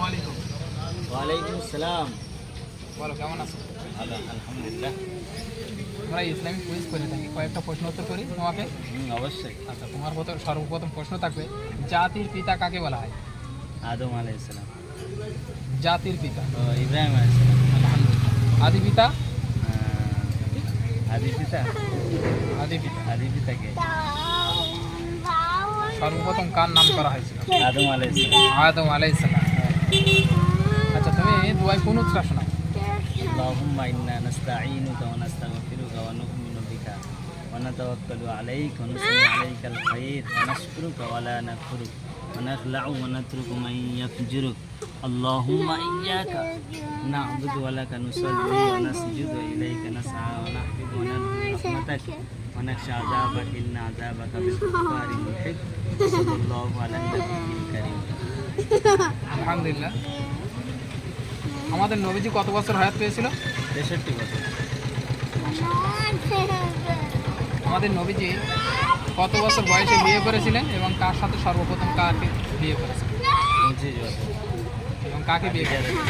ওয়ালাইকুম আসসালাম বলো কেমন আছো? আলহামদুলিল্লাহ। আমরা ইসলামিক কুইজ করে থাকি। কয়েকটা প্রশ্ন উত্তর করি তোমাকে? অবশ্যই। আচ্ছা তোমার প্রথম সর্বপ্রথম প্রশ্ন থাকবে জাতির পিতা কাকে বলা হয়? আদম আলাইসালাম জাতির পিতা। ইব্রাহিম আদি পিতা? আদি পিতা? আদি পিতা। আদি পিতাকে সর্বপ্রথম কার নাম করা হয়েছিল? আদম আলাইসালাম আদম আচ্ছা وأيكون ترشنا اللهم إنا نستعينك ونستغفرك ونؤمن بك ونتوكل عليك ونسلم عليك الخير ونشكرك ولا نكفرك ونخلع ونترك من يفجرك اللهم إياك نعبد ولك نصلي ونسجد إليك نسعى ونحفظ ونرجو رحمتك ونخشى عذابك إن عذابك بالكفار محق صلى الله على النبي الكريم الحمد لله আমাদের নবীজি কত বছর হায়াত পেয়েছিল? তেষট্টি বছর। আমাদের নবীজি কত বছর বয়সে বিয়ে করেছিলেন এবং কার সাথে সর্বপ্রথম কাকে বিয়ে করেছিলেন? এবং কাকে বিয়ে করেছিলেন